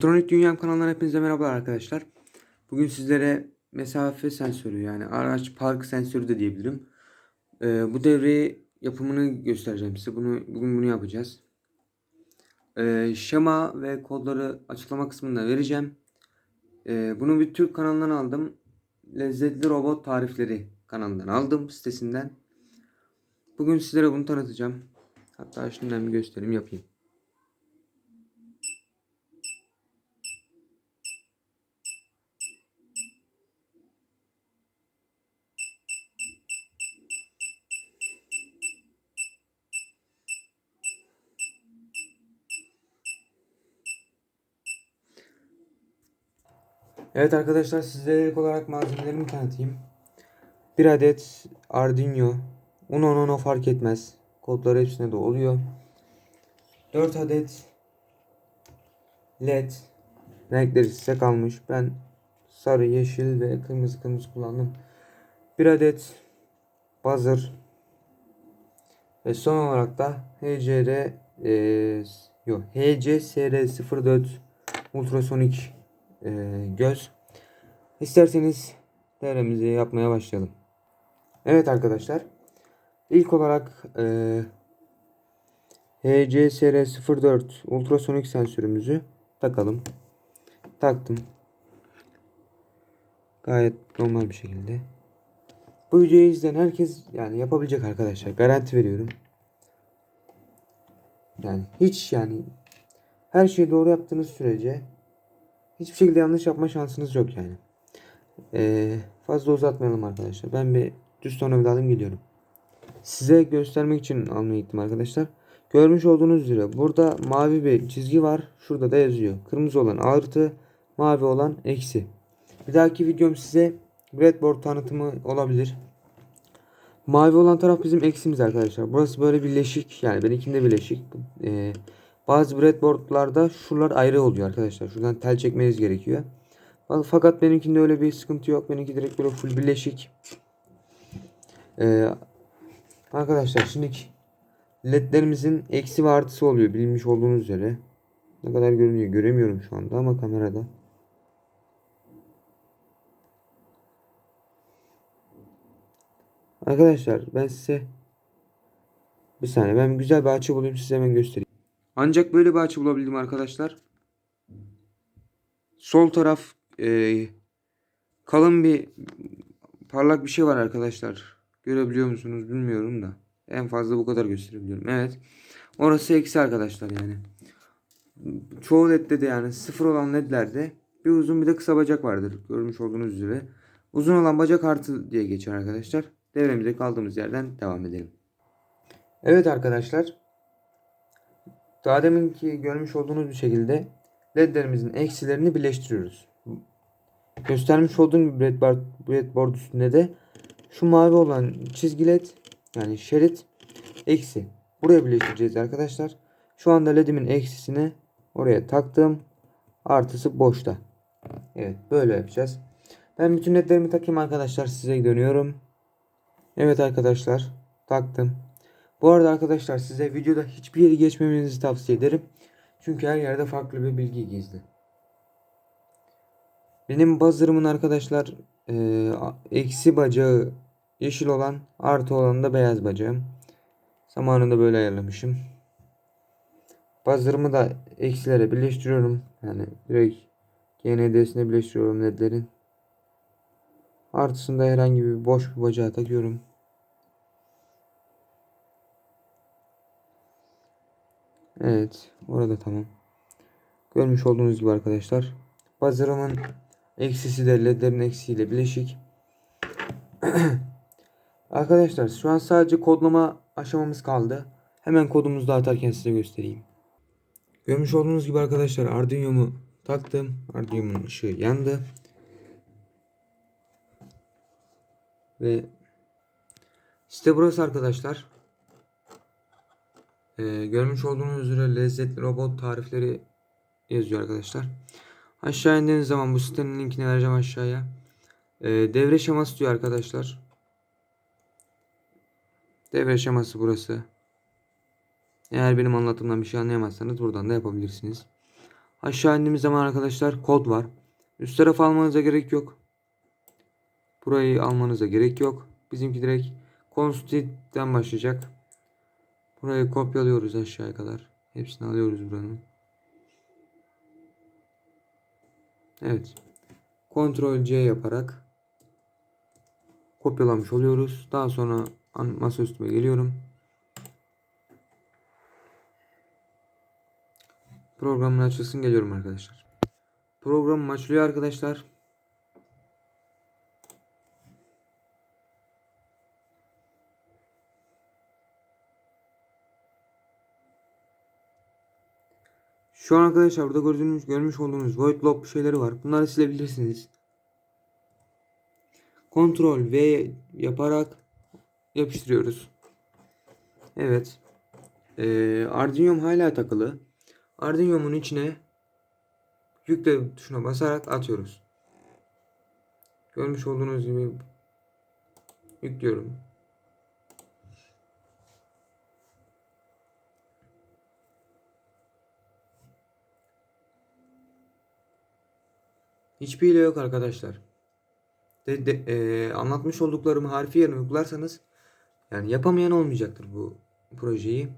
Elektronik Dünyam kanalından hepinize merhabalar arkadaşlar. Bugün sizlere mesafe sensörü yani araç park sensörü de diyebilirim. Ee, bu devreyi yapımını göstereceğim size. Bunu bugün bunu yapacağız. Ee, şema ve kodları açıklama kısmında vereceğim. Ee, bunu bir Türk kanalından aldım. Lezzetli Robot Tarifleri kanalından aldım sitesinden. Bugün sizlere bunu tanıtacağım. Hatta şimdiden bir gösterim yapayım. Evet arkadaşlar sizlere ilk olarak malzemelerimi tanıtayım. Bir adet Arduino. Uno Nono fark etmez. Kodları hepsine de oluyor. 4 adet LED. Renkleri size kalmış. Ben sarı, yeşil ve kırmızı kırmızı kullandım. Bir adet buzzer. Ve son olarak da HCR e, yok HCSR04 ultrasonik e, göz. İsterseniz devremizi yapmaya başlayalım. Evet arkadaşlar. İlk olarak e, HCSR04 ultrasonik sensörümüzü takalım. Taktım. Gayet normal bir şekilde. Bu videoyu izleyen herkes yani yapabilecek arkadaşlar. Garanti veriyorum. Yani hiç yani her şeyi doğru yaptığınız sürece hiçbir şekilde yanlış yapma şansınız yok yani. Ee, fazla uzatmayalım arkadaşlar. Ben bir düz tornavida alayım gidiyorum. Size göstermek için almaya gittim arkadaşlar. Görmüş olduğunuz üzere burada mavi bir çizgi var. Şurada da yazıyor. Kırmızı olan artı, mavi olan eksi. Bir dahaki videom size breadboard tanıtımı olabilir. Mavi olan taraf bizim eksimiz arkadaşlar. Burası böyle birleşik. Yani benimkinde birleşik. Ee, bazı breadboardlarda şuralar ayrı oluyor arkadaşlar. Şuradan tel çekmeniz gerekiyor. Fakat benimkinde öyle bir sıkıntı yok. Benimki direkt böyle full birleşik. Ee, arkadaşlar şimdi ledlerimizin eksi ve artısı oluyor. Bilmiş olduğunuz üzere. Ne kadar görünüyor göremiyorum şu anda ama kamerada. Arkadaşlar ben size bir saniye ben güzel bir açı bulayım size hemen göstereyim. Ancak böyle bir açı bulabildim arkadaşlar. Sol taraf e, kalın bir parlak bir şey var arkadaşlar. Görebiliyor musunuz bilmiyorum da. En fazla bu kadar gösterebiliyorum. Evet. Orası eksi arkadaşlar yani. Çoğu ledde de yani sıfır olan ledlerde bir uzun bir de kısa bacak vardır. Görmüş olduğunuz üzere. Uzun olan bacak artı diye geçer arkadaşlar. Devremize kaldığımız yerden devam edelim. Evet arkadaşlar. Daha deminki görmüş olduğunuz bir şekilde ledlerimizin eksilerini birleştiriyoruz. Göstermiş olduğum gibi breadboard, breadboard üstünde de şu mavi olan çizgi led yani şerit eksi. Buraya birleştireceğiz arkadaşlar. Şu anda ledimin eksisini oraya taktım. Artısı boşta. Evet böyle yapacağız. Ben bütün ledlerimi takayım arkadaşlar size dönüyorum. Evet arkadaşlar taktım. Bu arada arkadaşlar size videoda hiçbir yeri geçmemenizi tavsiye ederim. Çünkü her yerde farklı bir bilgi gizli. Benim buzzer'ımın arkadaşlar e, eksi bacağı yeşil olan artı olan da beyaz bacağım. Zamanında böyle ayarlamışım. Buzzer'ımı da eksilere birleştiriyorum. Yani direkt GND'sine birleştiriyorum ledlerin. Artısında herhangi bir boş bir bacağı takıyorum. Evet. Orada tamam. Görmüş olduğunuz gibi arkadaşlar. Buzzer'ımın eksisi de ledlerin eksiğiyle bileşik. arkadaşlar şu an sadece kodlama aşamamız kaldı. Hemen kodumuzu da atarken size göstereyim. Görmüş olduğunuz gibi arkadaşlar Arduino'mu taktım. Arduino'mun ışığı yandı. Ve işte burası arkadaşlar. Ee, görmüş olduğunuz üzere lezzetli robot tarifleri yazıyor arkadaşlar. Aşağı indiğiniz zaman bu sitenin linkini vereceğim aşağıya. Ee, devre şeması diyor arkadaşlar. Devre şeması burası. Eğer benim anlatımdan bir şey anlayamazsanız buradan da yapabilirsiniz. Aşağı indiğimiz zaman arkadaşlar kod var. Üst tarafı almanıza gerek yok. Burayı almanıza gerek yok. Bizimki direkt Constitute'den başlayacak. Burayı kopyalıyoruz aşağıya kadar. Hepsini alıyoruz buranın. Evet. Ctrl C yaparak kopyalamış oluyoruz. Daha sonra masa üstüme geliyorum. Programın açılsın geliyorum arkadaşlar. Programım açılıyor arkadaşlar. Şu an arkadaşlar burada gördüğünüz, görmüş olduğunuz void loop şeyleri var. Bunları silebilirsiniz. Ctrl V yaparak yapıştırıyoruz. Evet. Ee, Arduino'm hala takılı. Arduino'mun içine yükle tuşuna basarak atıyoruz. Görmüş olduğunuz gibi yüklüyorum. Hiçbir hile yok arkadaşlar. De, de- eee, anlatmış olduklarımı harfiyen uygularsanız yani yapamayan olmayacaktır bu projeyi.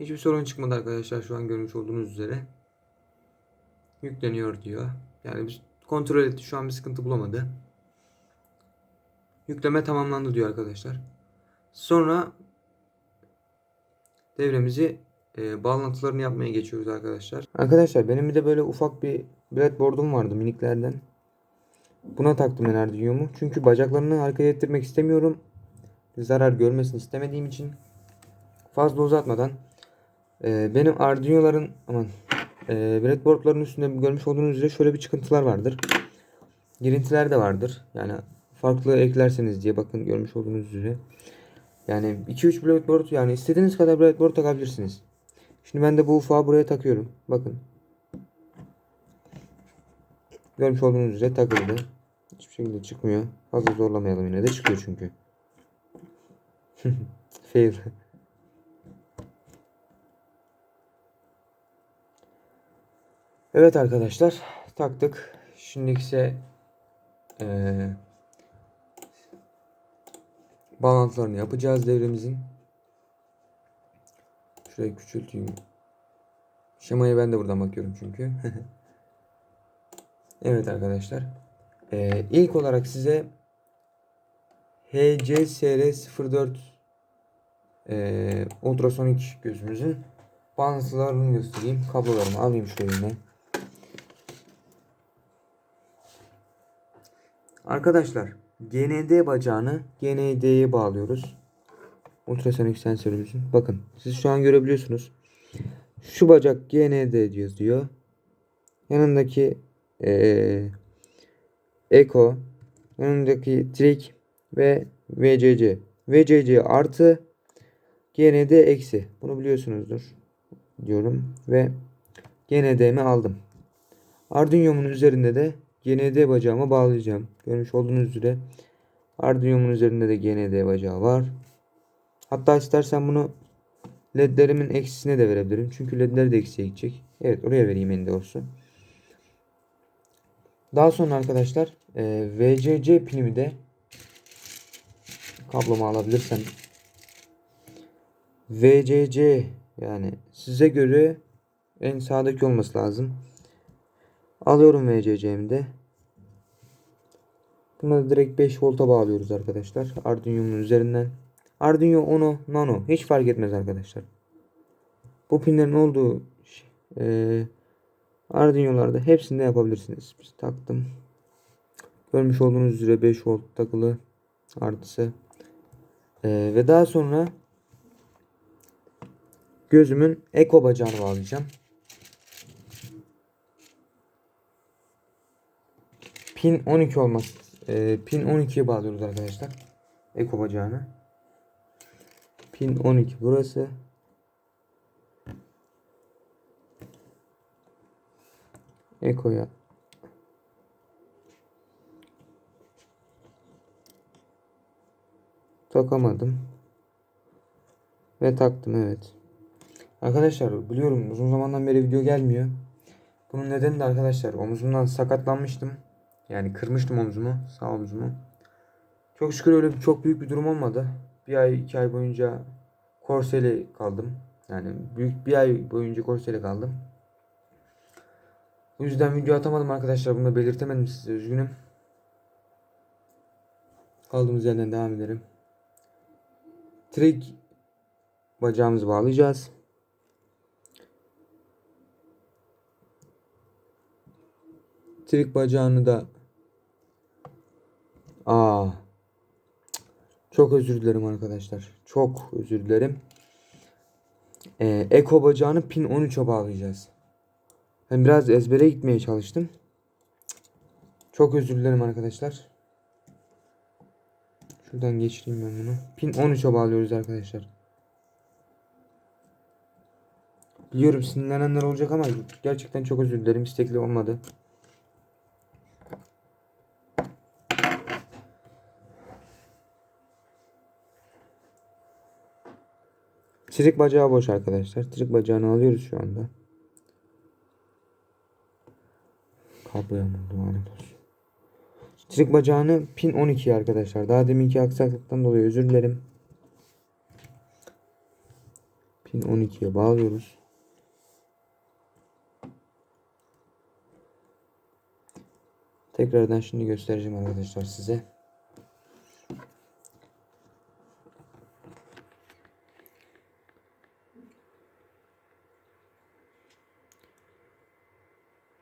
Hiçbir sorun çıkmadı arkadaşlar şu an görmüş olduğunuz üzere. Yükleniyor diyor. Yani biz kontrol etti şu an bir sıkıntı bulamadı. Yükleme tamamlandı diyor arkadaşlar. Sonra devremizi e, bağlantılarını yapmaya geçiyoruz arkadaşlar. Arkadaşlar benim bir de böyle ufak bir breadboard'um vardı miniklerden. Buna taktım ben Arduino'mu. Çünkü bacaklarını hareket ettirmek istemiyorum. Zarar görmesini istemediğim için fazla uzatmadan e, benim Arduino'ların aman e, breadboard'ların üstünde görmüş olduğunuz üzere şöyle bir çıkıntılar vardır. Girintiler de vardır. Yani farklı eklerseniz diye bakın görmüş olduğunuz üzere. Yani 2-3 breadboard yani istediğiniz kadar breadboard takabilirsiniz. Şimdi ben de bu ufağı buraya takıyorum. Bakın. Görmüş olduğunuz üzere takıldı. Hiçbir şekilde çıkmıyor. Fazla zorlamayalım yine de çıkıyor çünkü. Fail. Evet arkadaşlar taktık. Şimdi ise eee bağlantılarını yapacağız devremizin. Şurayı küçülteyim. Şemayı ben de buradan bakıyorum çünkü. evet arkadaşlar. Ee, ilk olarak size HCSR04 e, ultrasonik gözümüzün bağlantılarını göstereyim. Kablolarımı alayım şöyle. Arkadaşlar GND bacağını GND'ye bağlıyoruz. Ultrasonik sensörümüzün. Bakın siz şu an görebiliyorsunuz. Şu bacak GND yazıyor. Yanındaki eee Eko, yanındaki Trik ve VCC. VCC artı GND eksi. Bunu biliyorsunuzdur diyorum ve GND'mi aldım. Arduino'mun üzerinde de GND bacağımı bağlayacağım. Görmüş olduğunuz üzere Arduino'mun üzerinde de GND bacağı var. Hatta istersen bunu ledlerimin eksisine de verebilirim. Çünkü ledler de eksiye gidecek. Evet oraya vereyim en doğrusu. Daha sonra arkadaşlar e, VCC pinimi de kablomu alabilirsem VCC yani size göre en sağdaki olması lazım. Alıyorum VCC'mi de. Bunu direkt 5 volta bağlıyoruz arkadaşlar. Arduino'nun üzerinden. Arduino Uno Nano hiç fark etmez arkadaşlar. Bu pinlerin olduğu e, Arduino'larda hepsinde yapabilirsiniz. Biz taktım. Görmüş olduğunuz üzere 5 volt takılı artısı. E, ve daha sonra gözümün eko bacağını bağlayacağım. Pin 12 olmaz. E, pin 12'ye bağlıyoruz arkadaşlar. Eko bacağını. Pin 12 burası. Eko'ya takamadım ve taktım evet. Arkadaşlar biliyorum uzun zamandan beri video gelmiyor. Bunun nedeni de arkadaşlar omuzumdan sakatlanmıştım. Yani kırmıştım omuzumu, sağ omuzumu. Çok şükür öyle çok büyük bir durum olmadı. Bir ay, iki ay boyunca korseli kaldım. Yani büyük bir ay boyunca korseli kaldım. Bu yüzden video atamadım arkadaşlar. Bunu belirtemedim size. Üzgünüm. Kaldığımız yerden devam edelim. Trik bacağımızı bağlayacağız. Trik bacağını da Aa. Çok özür dilerim arkadaşlar. Çok özür dilerim. Ee, Eko bacağını pin 13'e bağlayacağız. Ben biraz ezbere gitmeye çalıştım. Çok özür dilerim arkadaşlar. Şuradan geçireyim ben bunu. Pin 13'e bağlıyoruz arkadaşlar. Biliyorum sinirlenenler olacak ama gerçekten çok özür dilerim. İstekli olmadı. Trik bacağı boş arkadaşlar. Trik bacağını alıyoruz şu anda. Kabloya olsun. Trik bacağını pin 12 arkadaşlar. Daha deminki aksaklıktan dolayı özür dilerim. Pin 12'ye bağlıyoruz. Tekrardan şimdi göstereceğim arkadaşlar size.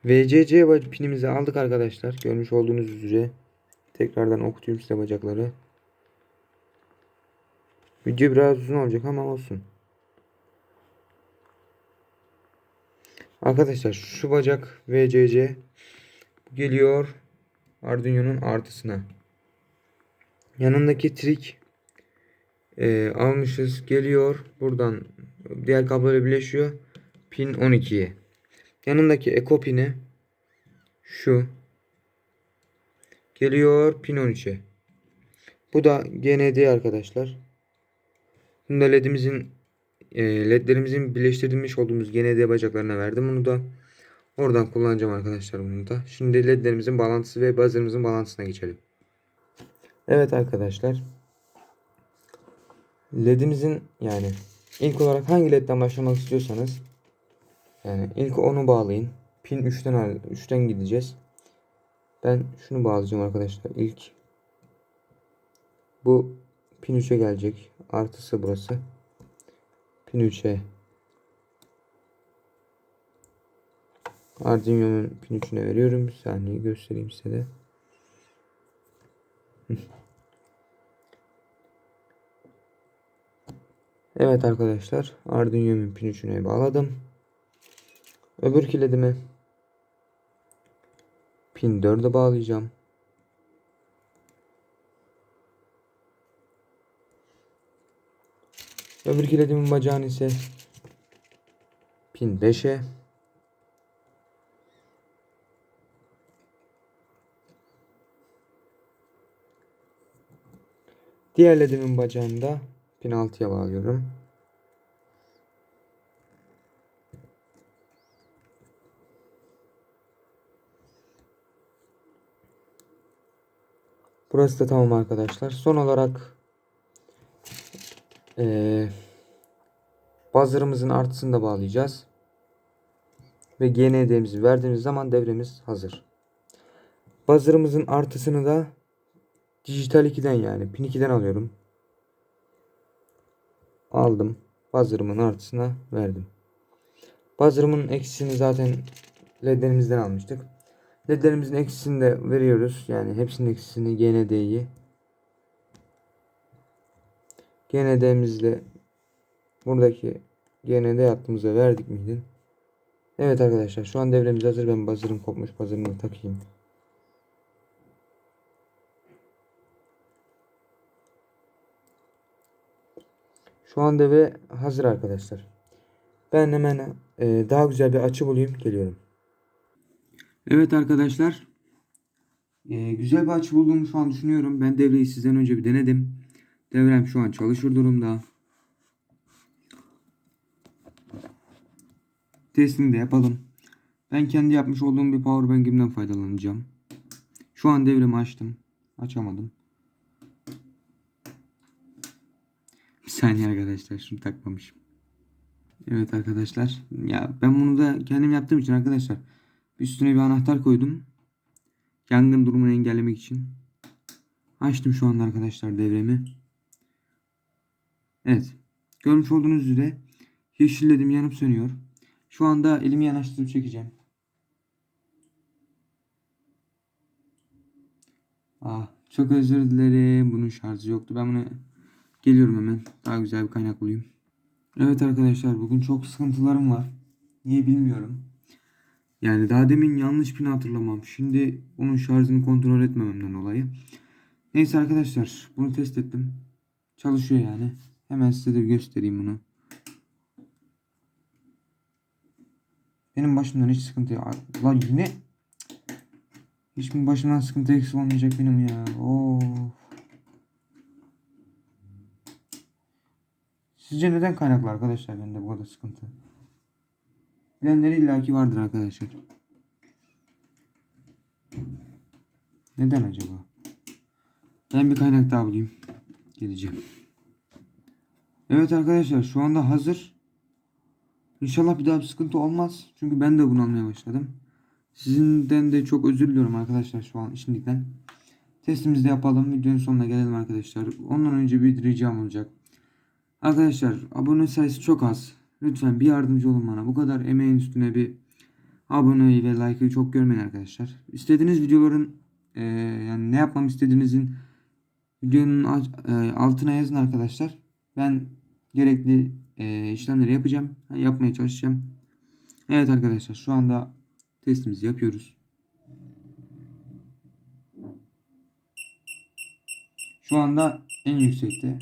VCC pinimizi aldık arkadaşlar. Görmüş olduğunuz üzere. Tekrardan okutayım size bacakları. Video biraz uzun olacak ama olsun. Arkadaşlar şu bacak VCC geliyor Arduino'nun artısına. Yanındaki trik e, almışız geliyor buradan diğer kabloyla birleşiyor pin 12'ye. Yanındaki eko pini şu geliyor pin 13'e. Bu da GND arkadaşlar. Bunu ledimizin e, ledlerimizin birleştirilmiş olduğumuz GND bacaklarına verdim. Bunu da oradan kullanacağım arkadaşlar bunu da. Şimdi ledlerimizin bağlantısı ve buzzer'ımızın bağlantısına geçelim. Evet arkadaşlar. LED'imizin yani ilk olarak hangi LED'den başlamak istiyorsanız yani ilk onu bağlayın. Pin 3'ten al 3'ten gideceğiz. Ben şunu bağlayacağım arkadaşlar. İlk bu pin 3'e gelecek. Artısı burası. Pin 3'e Arduino'nun pin 3'üne veriyorum. Bir saniye göstereyim size de. Evet arkadaşlar Arduino'nun pin 3'üne bağladım. Öbür kilidimi pin 4'e bağlayacağım. Öbür kilidimin bacağını ise pin 5'e Diğer ledimin bacağını da pin 6'ya bağlıyorum. Burası da tamam arkadaşlar. Son olarak ee, buzzer'ımızın artısını da bağlayacağız. Ve GND'mizi verdiğimiz zaman devremiz hazır. Buzzer'ımızın artısını da dijital 2'den yani pin 2'den alıyorum. Aldım. Buzzer'ımın artısına verdim. Buzzer'ımın eksisini zaten ledlerimizden almıştık. LED'lerimizin eksisini de veriyoruz. Yani hepsinin eksisini GND'yi. GND'mizle buradaki GND hattımıza verdik miydi? Evet arkadaşlar şu an devremiz hazır. Ben buzzer'ım kopmuş. Buzzer'ımı takayım. Şu an devre hazır arkadaşlar. Ben hemen e, daha güzel bir açı bulayım. Geliyorum. Evet arkadaşlar. Ee, güzel bir açı bulduğumu şu an düşünüyorum. Ben devreyi sizden önce bir denedim. Devrem şu an çalışır durumda. testini de yapalım. Ben kendi yapmış olduğum bir powerbank'imden faydalanacağım. Şu an devremi açtım. Açamadım. Bir saniye arkadaşlar şunu takmamışım. Evet arkadaşlar. Ya ben bunu da kendim yaptığım için arkadaşlar. Üstüne bir anahtar koydum. Yangın durumunu engellemek için. Açtım şu anda arkadaşlar devremi. Evet. Görmüş olduğunuz üzere yeşilledim yanıp sönüyor. Şu anda elimi yanaştırıp çekeceğim. Ah, çok özür dilerim. Bunun şarjı yoktu. Ben bunu geliyorum hemen. Daha güzel bir kaynak bulayım. Evet arkadaşlar bugün çok sıkıntılarım var. Niye bilmiyorum. Yani daha demin yanlış pin hatırlamam. Şimdi onun şarjını kontrol etmememden dolayı. Neyse arkadaşlar bunu test ettim. Çalışıyor yani. Hemen size de göstereyim bunu. Benim başımdan hiç sıkıntı yok. Lan yine hiç mi başımdan sıkıntı eksik olmayacak benim ya. Of. Sizce neden kaynaklı arkadaşlar bende bu kadar sıkıntı? Bilenleri illaki vardır arkadaşlar. Neden acaba? Ben bir kaynak daha bulayım. Geleceğim. Evet arkadaşlar şu anda hazır. İnşallah bir daha bir sıkıntı olmaz. Çünkü ben de bunu almaya başladım. Sizinden de çok özür diliyorum arkadaşlar şu an şimdiden. Testimizi de yapalım. Videonun sonuna gelelim arkadaşlar. Ondan önce bir ricam olacak. Arkadaşlar abone sayısı çok az. Lütfen bir yardımcı olun bana. Bu kadar emeğin üstüne bir aboneyi ve like'ı çok görmeyin arkadaşlar. İstediğiniz videoların eee, yani ne yapmamı istediğinizin videonun eee, altına yazın arkadaşlar. Ben gerekli eee, işlemleri yapacağım. Yapmaya çalışacağım. Evet arkadaşlar şu anda testimizi yapıyoruz. Şu anda en yüksekte.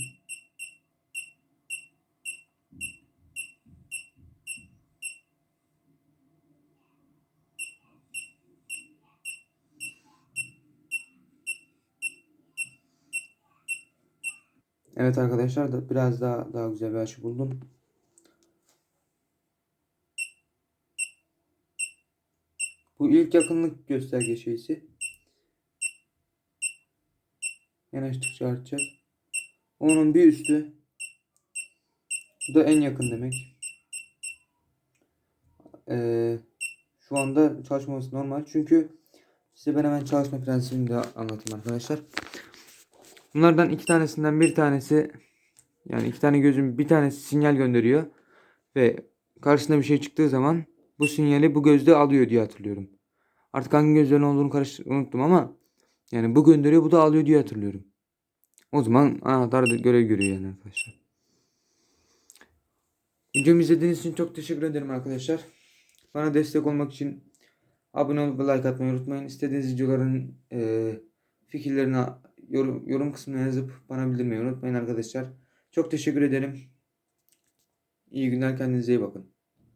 Evet arkadaşlar da biraz daha daha güzel bir açı buldum. Bu ilk yakınlık gösterge şeysi. Yanaştıkça artacak. Onun bir üstü. Bu da en yakın demek. Ee, şu anda çalışmaması normal. Çünkü size ben hemen çalışma prensibini de anlatayım arkadaşlar. Bunlardan iki tanesinden bir tanesi yani iki tane gözüm bir tanesi sinyal gönderiyor ve karşısında bir şey çıktığı zaman bu sinyali bu gözde alıyor diye hatırlıyorum. Artık hangi gözlerin olduğunu karış unuttum ama yani bu gönderiyor bu da alıyor diye hatırlıyorum. O zaman anahtar görev görüyor yani arkadaşlar. Videomu izlediğiniz için çok teşekkür ederim arkadaşlar. Bana destek olmak için abone olup like atmayı unutmayın. İstediğiniz videoların eee, fikirlerini yorum, yorum kısmına yazıp bana bildirmeyi unutmayın arkadaşlar. Çok teşekkür ederim. İyi günler kendinize iyi bakın.